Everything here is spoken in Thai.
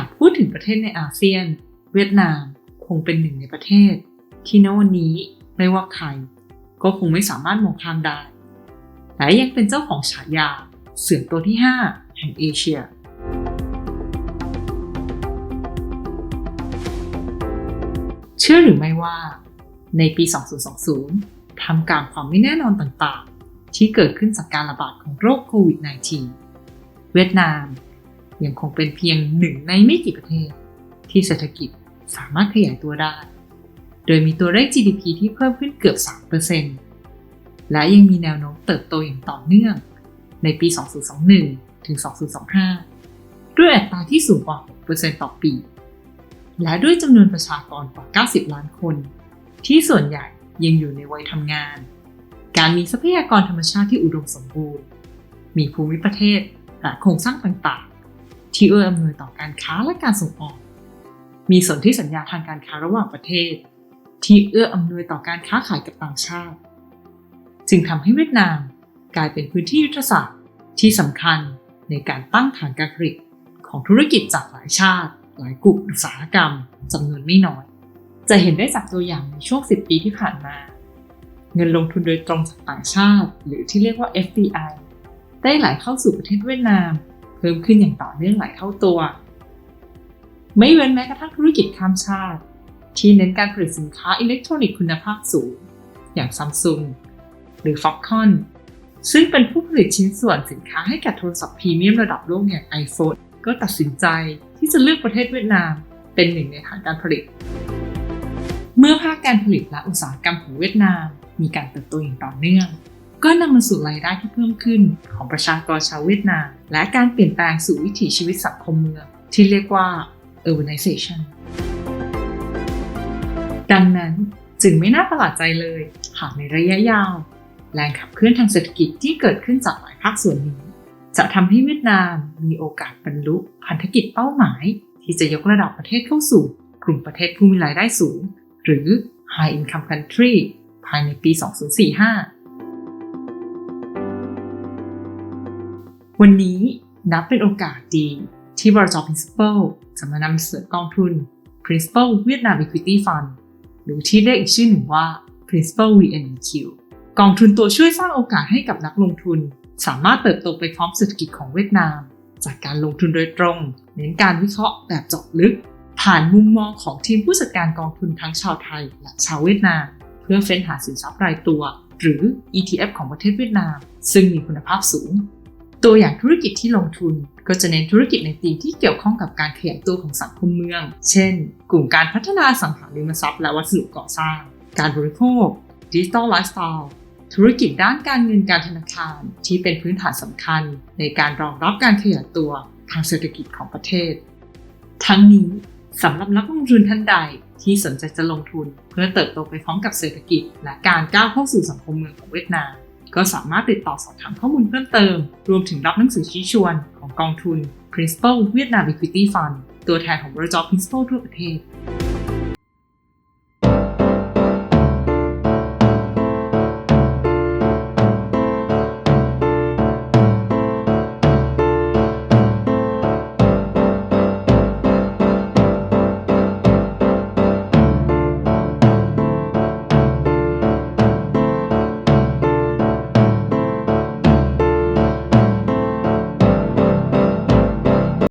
ากพูดถึงประเทศในอาเซียน เวียดนามคงเป็นหนึ่งในประเทศ ที่ณวันนี้ไม่ว่าใคร ก็คงไม่สามารถมองข้ามได้และยังเป็นเจ้าของฉายา เสือตัวที่ 5 แห่งเอเชียเชื่อหรือไม่ว่า ในปี 2020 ทำกลางความไม่แน่นอนต่างๆ ที่เกิดขึ้นจากการระบาดของโรคโควิด -19 เวียดนาม ยังคงเป็นเพียงหนึ่งในไม่กี่ประเทศ ที่เศรษฐกิจสามารถขยายตัวได้ โดยมีตัวเลข GDP ที่เพิ่มขึ้นเกือบ 3%และยังมีแนวโน้มเติบโตอย่างต่อเนื่อง ในปี 2021 ถึง 2025 ด้วยอัตราที่สูงกว่า 6%ต่อปี และด้วยจำนวนประชากรกว่า 90 ล้านคน ที่ส่วนใหญ่ยังอยู่ในวัยทำงาน การมีทรัพยากรธรรมชาติที่อุดมสมบูรณ์ มีภูมิประเทศและโครงสร้างต่างๆ ที่เอื้ออำนวยต่อการค้าและการส่งออก มีสนธิสัญญาทางการค้าระหว่างประเทศ ที่เอื้ออำนวยต่อการค้าขายกับต่างชาติ จึงทำให้เวียดนามกลายเป็นพื้นที่ยุทธศาสตร์ที่สำคัญในการตั้งฐานการผลิตของธุรกิจจากหลายชาติ หลายกลุ่มอุตสาหกรรมจำนวนไม่น้อย จะเห็นได้จากตัวอย่างในช่วง 10 ปีที่ผ่านมา เงินลงทุนโดยตรงจากต่างชาติ หรือที่เรียกว่า FDI ได้ไหลเข้าสู่ประเทศเวียดนาม เพิ่มขึ้นอย่างต่อเนื่องหลายเท่าตัว ไม่เว้นแม้กระทั่งธุรกิจข้ามชาติ ที่เน้นการผลิตสินค้าอิเล็กทรอนิกส์คุณภาพสูง อย่างซัมซุงหรือ Foxconn ซึ่งเป็นผู้ผลิตชิ้นส่วนสินค้าให้กับโทรศัพท์พรีเมียมระดับโลกอย่าง iPhone ก็ตัดสินใจที่จะเลือกประเทศเวียดนามเป็นหนึ่งในฐานการผลิต เมื่อภาคการผลิตและอุตสาหกรรมของเวียดนาม มีการเติบโตอย่างต่อเนื่อง ก็นำมาสู่รายได้ที่เพิ่มขึ้น ของประชากรชาวเวียดนาม และการเปลี่ยนแปลงสู่วิถีชีวิตสังคมเมือง ที่เรียกว่า urbanization ดังนั้นจึงไม่น่าประหลาดใจเลยหากในระยะยาว แรงขับเคลื่อนทางเศรษฐกิจที่เกิดขึ้นจากหลายภาคส่วนนี้ จะทำให้เวียดนามมีโอกาสบรรลุพันธกิจเป้าหมาย ที่จะยกระดับประเทศเข้าสู่ กลุ่มประเทศผู้มีรายได้สูง หรือ High Income Country ภายในปี 2045 วันนี้นับเป็นโอกาสดีที่บริจ Principal จะมานำเสนอกองทุน Principal Vietnam Equity Fund หรือที่เรียกอีกชื่อหนึ่งว่า Principal VNEQ กองทุนตัวช่วยสร้างโอกาสให้กับนักลงทุน สามารถเติบโตไปพร้อมเศรษฐกิจของเวียดนาม จากการลงทุนโดยตรง เน้นการวิเคราะห์แบบเจาะลึก ผ่านมุมมองของทีมผู้จัดการกองทุนทั้งชาวไทยและชาวเวียดนาม เพื่อเฟ้นหาสินทรัพย์รายตัว หรือ ETF ของประเทศเวียดนาม ซึ่งมีคุณภาพสูง ตัวอย่างธุรกิจที่ลงทุนก็จะเน้นธุรกิจในธีมที่เกี่ยวข้องกับการขยายตัวของสังคมเมือง เช่น กลุ่มการพัฒนาสังหาริมทรัพย์และวัสดุก่อสร้าง การบริโภค ดิจิทัลไลฟ์สไตล์ธุรกิจด้านการเงินการธนาคารที่เป็นพื้นฐานสำคัญ ในการรองรับการขยายตัวทางเศรษฐกิจของประเทศ ทั้งนี้สำหรับนักลงทุนท่านใดที่สนใจจะลงทุน เพื่อเติบโตไปพร้อมกับเศรษฐกิจ และการก้าวเข้าสู่สังคมเมืองของเวียดนาม ก็สามารถติดต่อสอบถามข้อมูลเพิ่มเติม รวมถึงรับหนังสือชี้ชวนของกองทุน Principal Vietnam Equity Fund ตัวแทนของบริษัท Principal ทั่วประเทศ